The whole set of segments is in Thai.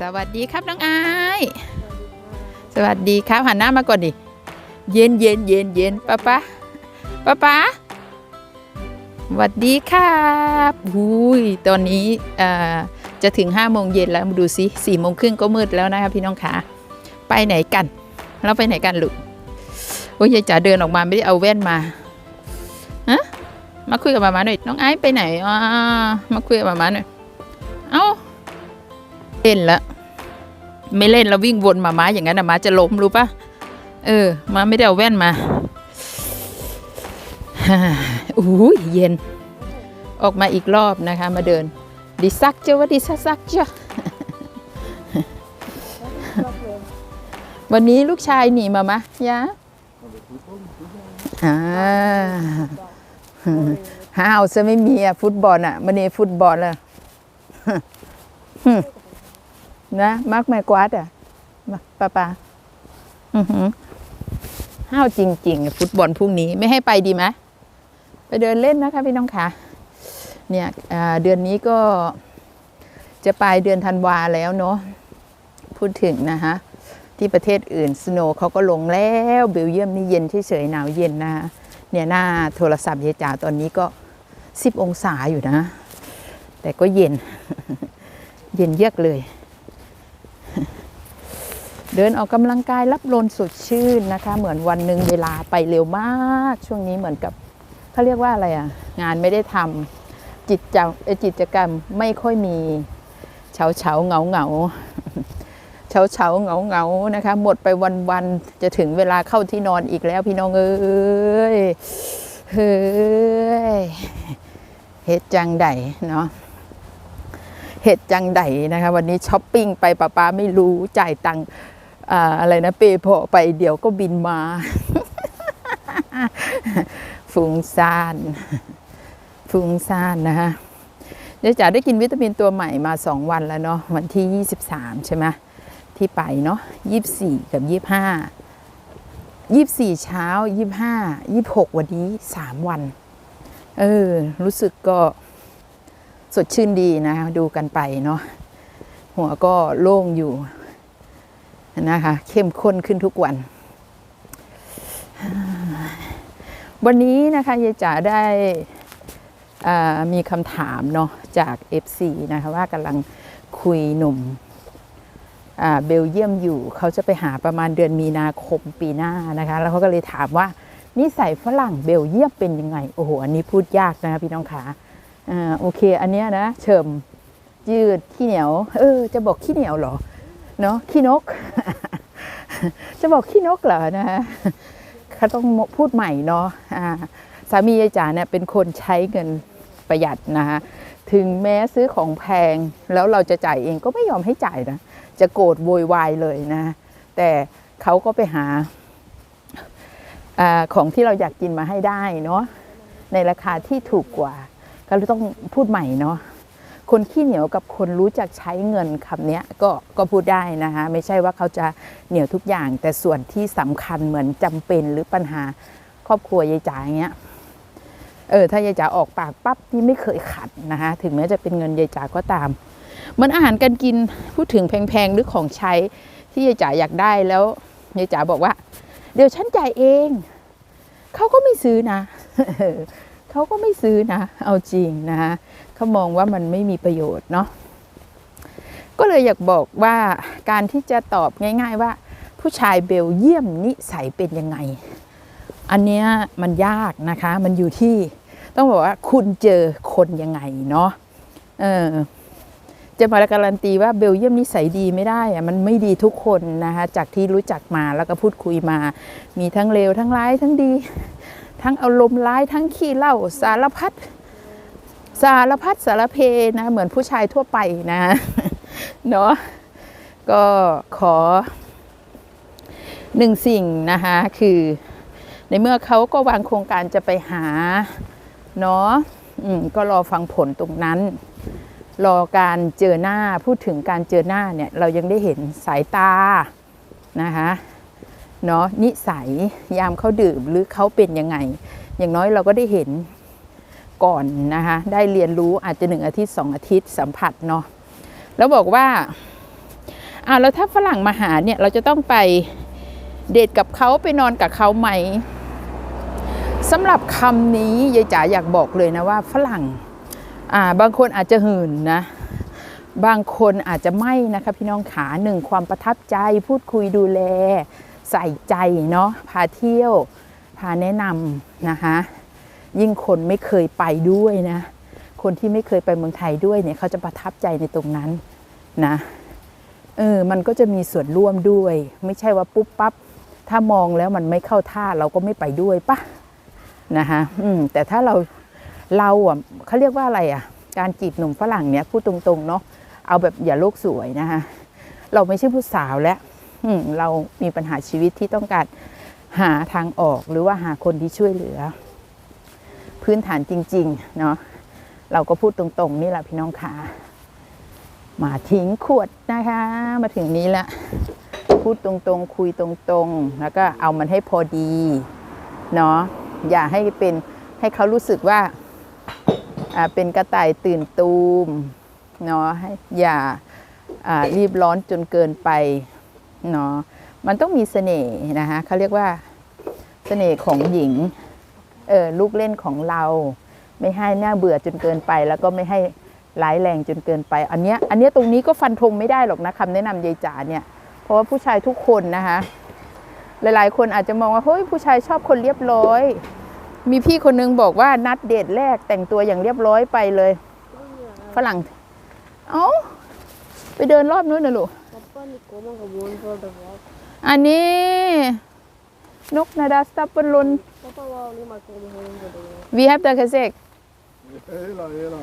สวัสดีครับน้องไอสวัสดีครับหันหน้ามาก่อนดิเย็นเย็นเย็นเย็นป้าป้าป้าป้าสวัสดีครับอุ้ยตอนนี้เอ่อจะถึง5โมงเย็นแล้วมาดูสิสี่โมงครึ่งก็มืดแล้วนะครับพี่น้องขาไปไหนกัน เราไปไหนกันลูกโอ้ยยายจ๋าเดินออกมาไม่ได้เอาแว่นมาฮะมาคุยกับมามาหน่อยน้องไอซ์ไปไหนอ่ามาคุยกับมามาหน่อยเอ้า ล่นละไม่เล่นแล้ววิ่งวนมาม้าอย่างนั้นนะม้าจะล้มรู้ปะเออม้าไม่ได้เอาแว่นมาอู้ยเย็น ออกมาอีกรอบนะคะ มาเดิน ดิซักเจ้าว่าดิซักซักเจ้าวันนี้ลูกชายหนีมามะยะอ่าห้าวซะไม่มีอะฟุตบอลอะมันเนฟุตบอลอะ นะมักแม่กวาดอะป้าป้าอือหือห้าวจริง ๆ ฟุตบอลพรุ่งนี้ไม่ให้ไปดีไหมไปเดินเล่นนะคะพี่น้องคะเนี่ยเดือนนี้ก็จะปลายเดือนธันวาแล้วเนาะพูดถึงนะคะที่ประเทศอื่นสโนว์เขาก็ลงแล้วเบลเยียมนี่เย็นเฉยๆหนาวเย็นนะเนี่ยหน้าโทรศัพท์เยายจ๋าตอนนี้ก็ 10 องศาอยู่นะ แต่ก็เย็น เย็นเยือกเลย เดินออกกำลังกายรับลมสดชื่นนะคะ เหมือนวันหนึ่งเวลาไปเร็วมาก ช่วงนี้เหมือนกับเขาเรียกว่าอะไรอะ่ะ งานไม่ได้ทำจิตจจิตกรรมไม่ค่อยมีเฉาเฉาเหงาเหงาเฉาเฉาเหงาเหงานะคะ หมดไปวันวันจะถึงเวลาเข้าที่นอนอีกแล้วพี่น้องเอ้ยเฮ้ยเฮ็ดจังใดเนาะเห็ดจังไดนะคะ วันนี้ช้อปปิ้งไปป้าป้าไม่รู้จ่ายตังค์ อะไรนะเปย์พอไปเดี๋ยวก็บินมา ฟุ้งซ่าน ฟุ้งซ่านนะคะเดี๋ยวจ๋าได้กินวิตามินตัวใหม่มาสองวันแล้วเนาะวันที่ 23 ใช่ไหมที่ไปเนาะ24 กับ 25 24 เช้า 25 26 วันนี้ 3 วัน เออ รู้สึกก็สดชื่นดีนะ ดูกันไปเนาะหัวก็โล่งอยู่ นะคะ เข้มข้นขึ้นทุกวัน วันนี้นะคะยายจ๋าได้มีคำถามเนาะจาก FC นะคะว่ากำลังคุยหนุ่มเบลเยียมอยู่เขาจะไปหาประมาณเดือนมีนาคมปีหน้านะคะ แล้วเขาก็เลยถามว่านิสัยฝรั่งเบลเยียมเป็นยังไง โอ้โห อันนี้พูดยากนะคะพี่น้องขาอ่าโอเค อันเนี้ยนะเฉิมยืดขี้เหนียว เออ จะบอกขี้เหนียวเหรอ เนาะขี้นก จะบอกขี้นกเหรอนะฮะเขาต้องพูดใหม่เนาะสามียายจ๋าเนี่ยเป็นคนใช้เงินประหยัดนะคะถึงแม้ซื้อของแพงแล้วเราจะจ่ายเองก็ไม่ยอมให้จ่ายนะ จะโกรธโวยวายเลยนะ แต่เขาก็ไปหาอของที่เราอยากกินมาให้ได้เนาะในราคาที่ถูกกว่า ก็เลยต้องพูดใหม่เนาะ คนขี้เหนียวกับคนรู้จักใช้เงินคำนี้ก็ก็พูดได้นะคะไม่ใช่ว่าเขาจะเหนียวทุกอย่าง แต่ส่วนที่สำคัญเหมือนจำเป็นหรือปัญหาครอบครัวยายจ๋าอย่างเงี้ยเออถ้ายายจ๋าออกปากปั๊บนี่ไม่เคยขัดนะคะถึงแม้จะเป็นเงินยายจ๋าก็ตามเหมือนอาหารการกินพูดถึงแพงๆหรือของใช้ที่ยายจ๋าอยากได้แล้วยายจ๋าบอกว่า เดี๋ยวฉันจ่ายเอง เขาก็ไม่ซื้อนะ เขาก็ไม่ซื้อนะ เอาจริงนะเขามองว่ามันไม่มีประโยชน์เนาะก็เลยอยากบอกว่าการที่จะตอบง่าย ๆว่า ผู้ชายเบลเยี่ยมนิสัยเป็นยังไง อันเนี้ยมันยากนะคะ มันอยู่ที่ต้องบอกว่าคุณเจอคนยังไงเนาะเออจะมาการันตีว่าเบลเยียมนิสัยดีไม่ได้อะมันไม่ดีทุกคนนะคะจากที่รู้จักมาแล้วก็พูดคุยมา มีทั้งเลวทั้งร้ายทั้งดี ทั้งอารมณ์ร้ายทั้งขี้เหล้าสารพัดสารพัดสารเพนะ เหมือนผู้ชายทั่วไปนะเนาะก็ขอหนึ่งสิ่งนะคะคือในเมื่อเขาก็วางโครงการจะไปหาเนาะก็รอฟังผลตรงนั้น รอการเจอหน้าพูดถึงการเจอหน้าเนี่ย เรายังได้เห็นสายตานะคะ เนาะนิสัยยามเขาดื่มหรือเขาเป็นยังไง อย่างน้อยเราก็ได้เห็นก่อนนะคะได้เรียนรู้อาจจะหนึ่งอาทิตย์สองอาทิตย์สัมผัสเนาะแล้วบอกว่าอ่าแล้วถ้าฝรั่งมาหาเนี่ยเราจะต้องไปเดทกับเขาไปนอนกับเขาไหมสำหรับคำนี้ยายจ๋าอยากบอกเลยนะว่าฝรั่งอ่าบางคนอาจจะหื่นนะ บางคนอาจจะไม่นะคะพี่น้องขาหนึ่งความประทับใจพูดคุยดูแล ใส่ใจเนาะพาเที่ยว พาแนะนำนะคะ ยิ่งคนไม่เคยไปด้วยนะ คนที่ไม่เคยไปเมืองไทยด้วยเนี่ยเขาจะประทับใจในตรงนั้นนะเออมันก็จะมีส่วนร่วมด้วย ไม่ใช่ว่าปุ๊บปั๊บถ้ามองแล้วมันไม่เข้าท่าเราก็ไม่ไปด้วยปะนะคะอืมแต่ถ้าเราเราอะเขาเรียกว่าอะไรอะ การจีบหนุ่มฝรั่งเนี่ยพูดตรงๆเนาะเอาแบบอย่าโลกสวยนะคะเราไม่ใช่ผู้สาวแล้ว เรามีปัญหาชีวิตที่ต้องการหาทางออกหรือว่าหาคนที่ช่วยเหลือ พื้นฐานจริงๆเนาะเราก็พูดตรงๆ นี่แหละพี่น้องขามาทิ้งขวดนะคะ มาถึงนี้ละพูดตรงๆ คุยตรงๆ แล้วก็เอามันให้พอดีเนาะอย่าให้เป็นให้เขารู้สึกว่าเป็นกระต่ายตื่นตูมเนาะอย่ารีบร้อนจนเกินไป เนาะมันต้องมีเสน่ห์นะคะเขาเรียกว่าเสน่ห์ของหญิงเออลูกเล่นของเรา ไม่ให้หน่าเบื่อจนเกินไป แล้วก็ไม่ให้ร้ายแรงจนเกินไป อันเนี้ยอันเนี้ยตรงนี้ก็ฟันธงไม่ได้หรอกนะคำแนะนำยายจ๋าเนี่ย เพราะว่าผู้ชายทุกคนนะคะหลายๆ คนอาจจะมองว่าเฮ้ยผู้ชายชอบคนเรียบร้อย มีพี่คนนึงบอกว่านัดเดทแรกแต่งตัวอย่างเรียบร้อยไปเลยฝรั่ง เอ้าไปเดินรอบนู้นนะลูก อันนี้ นกนาดาสตัปเปลน Papa wou alleen maar komen gewoon voor de vrouw. วีแฮปเตอร์คาเซก Hela, hela.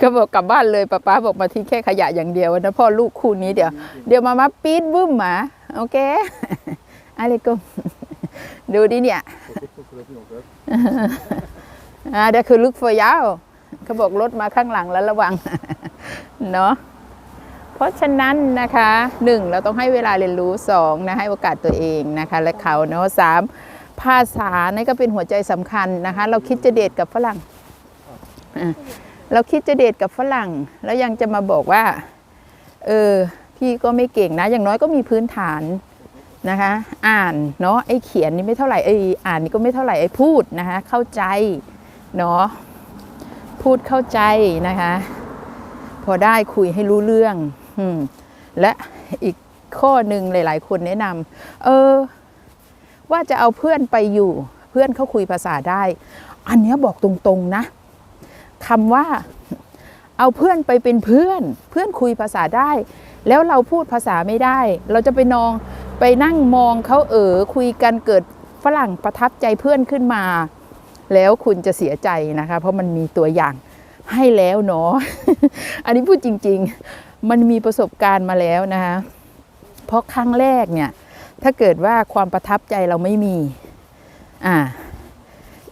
ก็บอกกลับบ้านเลยป้าป้าบอกมาทิ้งแค่ขยะอย่างเดียวนะพ่อลูกคู่นี้เดี๋ยว เดี๋ยวมามาปี๊ดบึ้มหมา โอเคอะไรกุมดูดิเนี่ยอ่าเดี๋ยวคือลึกฟอยาวเขาบอกรถมาข้างหลังแล้วระวัง เนาะ ราะฉะนั้นนะคะหนึ่งเราต้องให้เวลาเรียนรู้สองนะให้โอกาสตัวเองนะคะ และเขาเนาะสามภาษานี่ก็เป็นหัวใจสำคัญนะคะ เราคิดจะเดทกับฝรั่งเราคิดจะเดทกับฝรั่ง แล้วยังจะมาบอกว่า เออพี่ก็ไม่เก่งนะ อย่างน้อยก็มีพื้นฐานนะคะ อ่านเนาะไอ้เขียนนี่ไม่เท่าไหร่ไอ้อ่านนี่ก็ไม่เท่าไหร่ไอ้พูดนะคะ เข้าใจเนาะพูดเข้าใจนะคะ พอได้คุยให้รู้เรื่อง และอีกข้อหนึ่งหลาย ๆ คนแนะนำเออ ว่าจะเอาเพื่อนไปอยู่ เพื่อนเขาคุยภาษาได้ อันนี้บอกตรง ๆ นะคำว่าเอาเพื่อนไปเป็นเพื่อน เพื่อนคุยภาษาได้ แล้วเราพูดภาษาไม่ได้ เราจะไปนองไปนั่งมองเขาเออคุยกันเกิดฝรั่งประทับใจเพื่อนขึ้นมา แล้วคุณจะเสียใจนะคะ เพราะมันมีตัวอย่างให้แล้วเนาะอันนี้พูดจริง ๆ มันมีประสบการณ์มาแล้วนะคะเพราะครั้งแรกเนี่ย ถ้าเกิดว่าความประทับใจเราไม่มีอ่า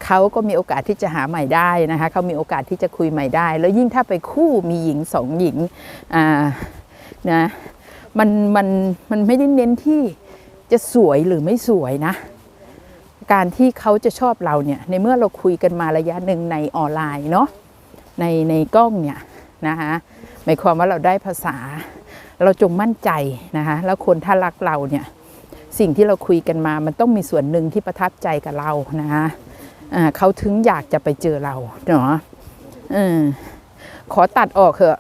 เขาก็มีโอกาสที่จะหาใหม่ได้นะคะเขามีโอกาสที่จะคุยใหม่ได้ แล้วยิ่งถ้าไปคู่มีหญิงสองหญิงอ่านะมันมันมันไม่ได้เน้นที่จะสวยหรือไม่สวยนะ การที่เขาจะชอบเราเนี่ยในเมื่อเราคุยกันมาระยะหนึ่งในออนไลน์เนาะในในกล้องเนี่ยนะคะ หมายความว่าเราได้ภาษา เราจงมั่นใจนะคะแล้วคนถ้ารักเราเนี่ยสิ่งที่เราคุยกันมามันต้องมีส่วนหนึ่งที่ประทับใจกับเรานะคะเขาถึงอยากจะไปเจอเราเนาะอขอตัดออกเถอะ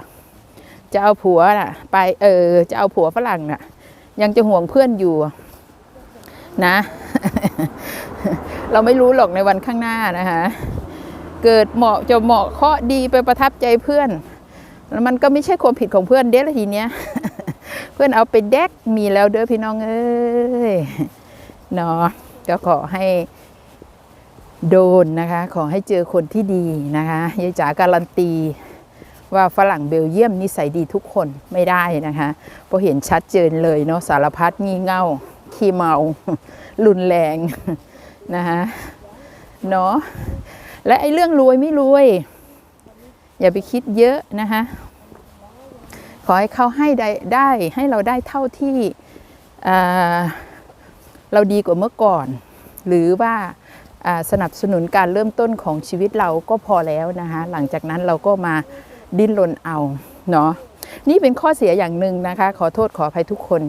จะเอาผัวน่ะ ไปเออ จะเอาผัวฝรั่งน่ะ ยังจะห่วงเพื่อนอยู่ นะ เราไม่รู้หรอกในวันข้างหน้านะคะเกิดเหมาะจะเหมาะเคาะดีไปประทับใจเพื่อน แล้วมันก็ไม่ใช่ความผิดของเพื่อนเด้ละทีเนี้ย เพื่อนเอาไปแดกมีแล้วเด้อพี่น้องเอ้ยเนาะก็ขอให้โดนนะคะ ขอให้เจอคนที่ดีนะคะยายจ๋าการันตีว่าฝรั่งเบลเยียมนิสัยดีทุกคนไม่ได้นะคะเพราะเห็นชัดเจนเลยเนาะสารพัดงี่เง่า ขี้เมา รุนแรงนะคะเนาะและไอ้เรื่องรวยไม่รวย อย่าไปคิดเยอะนะคะขอให้เขาให้ได้ได้ให้เราได้เท่าที่เราดีกว่าเมื่อก่อน หรือว่าาสนับสนุนการเริ่มต้นของชีวิตเราก็พอแล้วนะคะหลังจากนั้นเราก็มาดิ้นรนเอาเนาะนี่เป็นข้อเสียอย่างหนึ่งนะคะ ขอโทษขออภัยทุกคน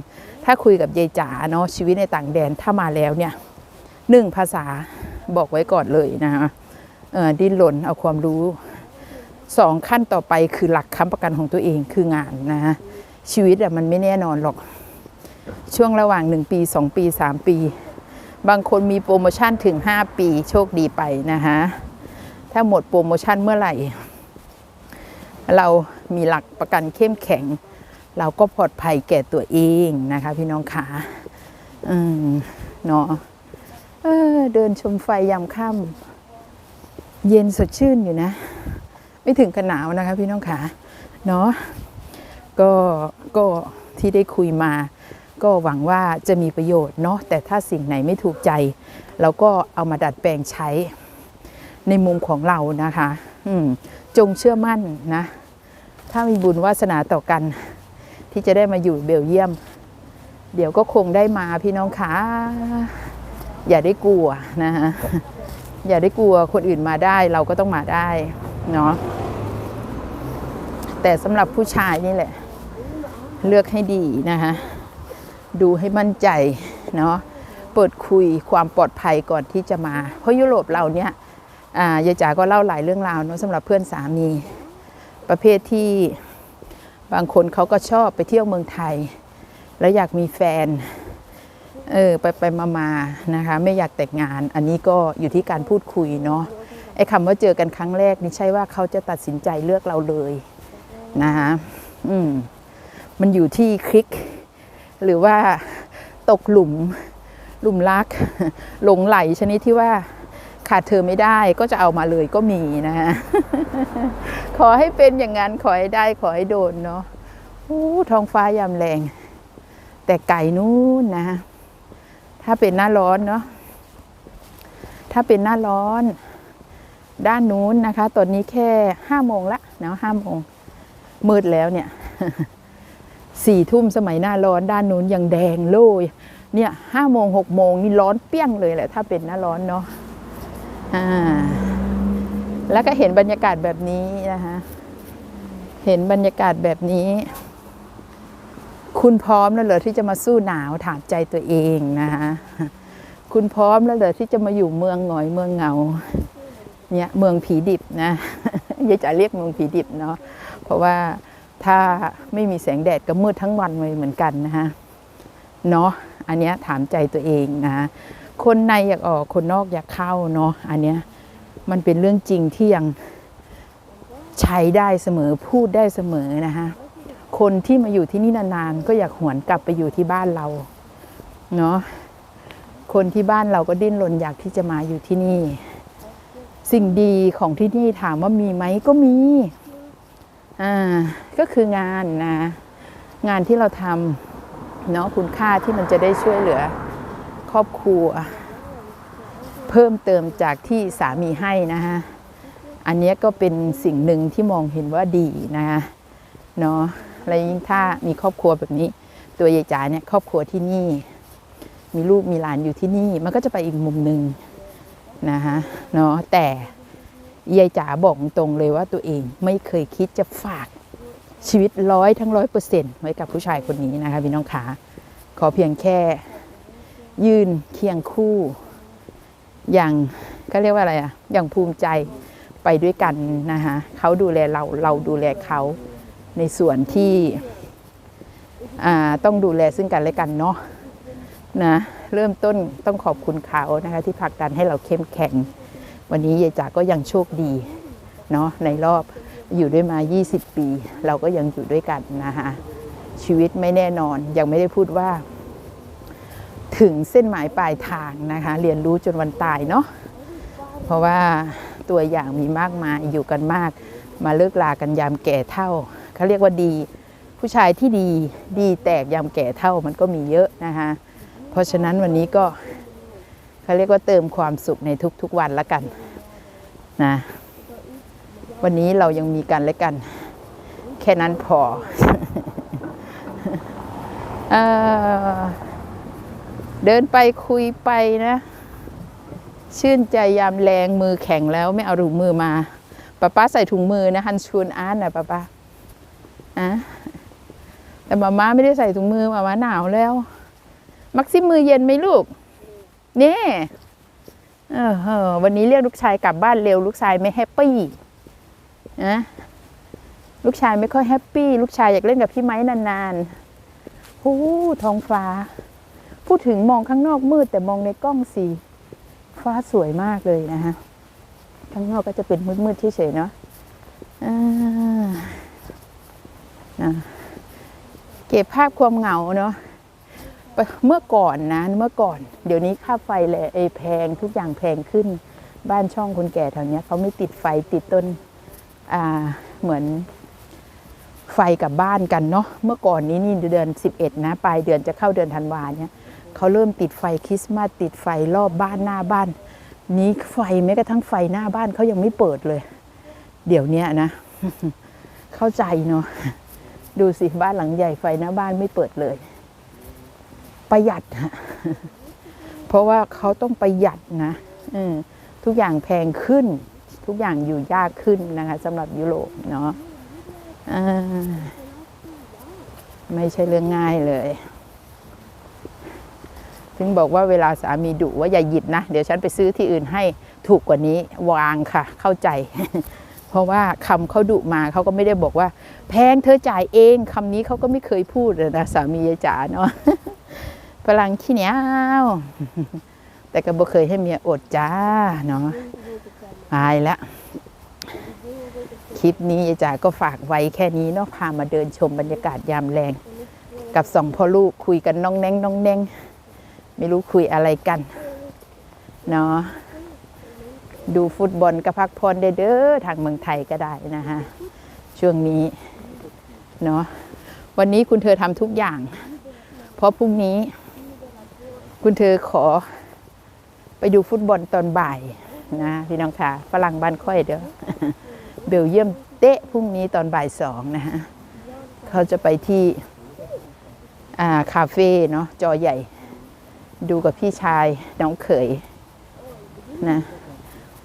ถ้าคุยกับยายจ๋าเนาะชีวิตในต่างแดนถ้ามาแล้วเนี่ยหนึ่งภาษาบอกไว้ก่อนเลยนะคะดิ้นรนเอาความรู้ สองขั้นต่อไปคือหลักค้ำประกันของตัวเองคืองานนะฮะชีวิตอะมันไม่แน่นอนหรอก ช่วงระหว่าง 1 ปี 2 ปี 3 ปี บางคนมีโปรโมชั่นถึง 5 ปีโชคดีไปนะคะถ้าหมดโปรโมชั่นเมื่อไหร่ เรามีหลักประกันเข้มแข็ง เราก็ปลอดภัยแก่ตัวเองนะคะ พี่น้องขาอืมเนาะเเดินชมไฟยามค่ำเย็นสดชื่นอยู่นะ ไม่ถึงกับหนาวนะคะพี่น้องขาเนาะก็ก็ที่ได้คุยมา ก็หวังว่าจะมีประโยชน์เนาะแต่ถ้าสิ่งไหนไม่ถูกใจ เราก็เอามาดัดแปลงใช้ในมุมของเรานะคะอืมจงเชื่อมั่นนะ ถ้ามีบุญวาสนาต่อกัน ที่จะได้มาอยู่เบลเยียม เดี๋ยวก็คงได้มาพี่น้องคะอย่าได้กลัวนะฮะอย่าได้กลัวคนอื่นมาได้เราก็ต้องมาได้ เนาะแต่สำหรับผู้ชายนี่แหละ เลือกให้ดีนะคะดูให้มั่นใจเนาะเปิดคุยความปลอดภัยก่อนที่จะมา เพราะยุโรปเราเนี่ยยายจ๋าก็เล่าหลายเรื่องราวเนาะสำหรับเพื่อนสามี ประเภทที่บางคนเขาก็ชอบไปเที่ยวเมืองไทย แล้วอยากมีแฟนเออไปไปมามานะคะไม่อยากแต่งงาน อันนี้ก็อยู่ที่การพูดคุยเนาะ ไอ้คำว่าเจอกันครั้งแรกนี่ใช่ว่าเขาจะตัดสินใจเลือกเราเลยนะคะอืมมันอยู่ที่คลิก หรือว่าตกหลุมหลุมรัก หลงไหลชนิดที่ว่าขาดเธอไม่ได้ก็จะเอามาเลยก็มีนะฮะขอให้เป็นอย่างนั้นขอให้ได้ขอให้โดนเนาะโอ้ท้องฟ้ายามแรง แต่ไก่นู้นนะ ถ้าเป็นหน้าร้อนเนาะถ้าเป็นหน้าร้อน ด้านนู้นนะคะ ตอนนี้แค่ห้าโมงละเนาะห้าโมงมืดแล้วเนี่ยสี่ทุ่มสมัยหน้าร้อนด้านนู้นยังแดงโลยเนี่ยห้าโมงหกโมงนี่ร้อนเปี้ยงเลยแหละถ้าเป็นหน้าร้อนเนาะอ่าแล้วก็เห็นบรรยากาศแบบนี้นะคะเห็นบรรยากาศแบบนี้ คุณพร้อมแล้วเหรอที่จะมาสู้หนาวถามใจตัวเองนะคะคุณพร้อมแล้วเหรอที่จะมาอยู่เมืองหงอยเมืองเหงา เนี่ยเมืองผีดิบนะยายจะเรียกเมืองผีดิบเนาะเพราะว่าถ้าไม่มีแสงแดดก็มืดทั้งวันเลยเหมือนกันนะคะเนาะอันเนี้ยถามใจตัวเองนะคนในอยากออกคนนอกอยากเข้าเนาะอันเนี้ยมันเป็นเรื่องจริงที่ยังใช้ได้เสมอพูดได้เสมอนะคะคนที่มาอยู่ที่นี่นานๆก็อยากหวนกลับไปอยู่ที่บ้านเราเนาะคนที่บ้านเราก็ดิ้นรนอยากที่จะมาอยู่ที่นี่ สิ่งดีของที่นี่ถามว่ามีไหมก็มี อ่า ก็คืองานนะ งานที่เราทำเนาะคุณค่าที่มันจะได้ช่วยเหลือ ครอบครัว เพิ่มเติมจากที่สามีให้นะฮะ อันนี้ก็เป็นสิ่งหนึ่งที่มองเห็นว่าดีนะคะเนาะและยิ่งถ้ามีครอบครัวแบบนี้ ตัวยายจ๋าเนี่ยครอบครัวที่นี่ มีลูกมีหลานอยู่ที่นี่ มันก็จะไปอีกมุมหนึ่ง นะคะเนาะแต่ยายจ๋าบอกตรงเลยว่าตัวเองไม่เคยคิดจะฝากชีวิตร้อยทั้งร้อยเปอร์เซ็นต์ไว้กับผู้ชายคนนี้นะคะพี่น้องขาขอเพียงแค่ยืนเคียงคู่ อย่างก็เรียกว่าอะไรอะอย่างภูมิใจไปด้วยกันนะคะเขาดูแลเราเราดูแลเขาในส่วนที่ต้องดูแลซึ่งกันและกันเนาะนะ เริ่มต้นต้องขอบคุณเขานะคะที่ผลักดันให้เราเข้มแข็ง วันนี้ยายจ๋าก็ยังโชคดีเนาะในรอบอยู่ด้วยมา 20 ปี เราก็ยังอยู่ด้วยกันนะคะชีวิตไม่แน่นอนยังไม่ได้พูดว่า ถึงเส้นหมายปลายทางนะคะ เรียนรู้จนวันตายเนาะเพราะว่าตัวอย่างมีมากมายอยู่กันมาก มาเลิกลากันยามแก่เท่าเขาเรียกว่าดี ผู้ชายที่ดีดีแตกยามแก่เท่ามันก็มีเยอะนะคะ เพราะฉะนั้นวันนี้ก็เขาเรียกว่าเติมความสุขในทุกๆวันละกันนะวันนี้เรายังมีกันและกัน แค่นั้นพอเออเดินไปคุยไปนะ ชื่นใจยามแรงมือแข็งแล้วไม่เอาถุงมือมาป้าป้าใส่ถุงมือนะฮันชวนอาร์ตนะป้าป้าอะแต่มาม่าไม่ได้ใส่ถุงมือมาม่าหนาวแล้ว มักซิมมือเย็นไหมลูกเนี่เออเออวันนี้เรียกลูกชายกลับบ้านเร็ว ลูกชายไม่แฮปปี้นะลูกชายไม่ค่อยแฮปปี้ ลูกชายอยากเล่นกับพี่ไม้นานๆโอ้ท้องฟ้า พูดถึงมองข้างนอกมืดแต่มองในกล้องสีฟ้าสวยมากเลยนะฮะ ข้างนอกก็จะเป็นมืดๆเฉยๆเนาะเก็บภาพความเหงาเนาะ เมื่อก่อนนะเมื่อก่อน เดี๋ยวนี้ค่าไฟเลยไอ้แพงทุกอย่างแพงขึ้น บ้านช่องคนแก่แถวนี้เขาไม่ติดไฟติดต้นอ่าเหมือนไฟกับบ้านกันเนาะเมื่อก่อนนี้นี่เดือน 11 นะปลายเดือนจะเข้าเดือนธันวาเนี่ยเขาเริ่มติดไฟคริสต์มาสติดไฟรอบบ้านหน้าบ้าน นี้ไฟแม้กระทั่งไฟหน้าบ้านเขายังไม่เปิดเลย เดี๋ยวเนี้นะ เข้าใจเนาะดูสิบ้านหลังใหญ่ไฟหน้าบ้านไม่เปิดเลย ประหยัดฮะเพราะว่าเขาต้องประหยัดนะทุกอย่างแพงขึ้น ทุกอย่างอยู่ยากขึ้นนะคะสำหรับยุโรปเนาะไม่ใช่เรื่องง่ายเลย ถึงบอกว่าเวลาสามีดุว่าอย่าหยิบนะ เดี๋ยวฉันไปซื้อที่อื่นให้ถูกกว่านี้วางค่ะ เข้าใจ เพราะว่าคำเขาดุมาเขาก็ไม่ได้บอกว่า แพงเธอจ่ายเองคำนี้เขาก็ไม่เคยพูดเลยนะสามีจ๋าเนาะ ฝรั่งขี้เหนียว แต่ก็บ่เคยให้เมียอดจ้าเนาะตายละคลิปนี้ยายจ๋าก็ฝากไว้แค่นี้เนาะพามาเดินชมบรรยากาศยามแรง กับสองพ่อลูกคุยกันน้องแนงน้องแนงไม่รู้คุยอะไรกันเนาะดูฟุตบอลก็พักพรได้เด้อทางเมืองไทยก็ได้นะฮะช่วงนี้เนาะวันนี้คุณเธอทำทุกอย่าง เพราะพรุ่งนี้ คุณเธอขอไปดูฟุตบอลตอนบ่ายนะพี่น้องค่ะฝรั่งบ้านค่อยเด้อเบลเยียมเตะพรุ่งนี้ตอนบ่ายสองนะฮะเขาจะไปที่อาคาเฟ่เนาะจอใหญ่ ดูกับพี่ชายน้องเขยนะ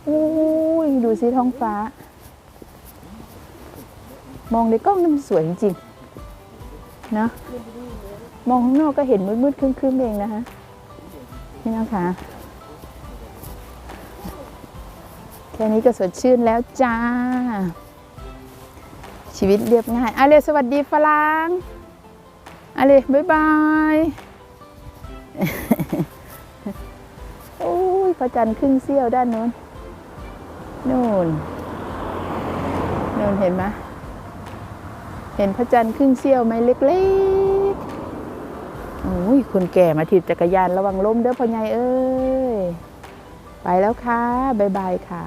อุ้ยดูสิท้องฟ้า มองในกล้องนี่มันสวยจริงๆนะมองข้างนอกก็เห็นมืดๆครึ้มๆเองนะคะี่นะคะแค่นี้ก็สดชื่นแล้วจ้า ชีวิตเรียบง่ายอาเลสวัสดีฝรั่งอาเลบ๊ายบายโอ้ยพระจันทร์ครึ่งเสี้ยวด้านโน้นนู่นนู่นเห็นไหมเห็นพระจันทร์ครึ่งเสี้ยวไหมเล็กๆ ยคนแก่มาถีบจักรยานระวังล้มเด้อพ่อใหญ่เอ้ย ไปแล้วค่ะ บ๊ายบายค่ะ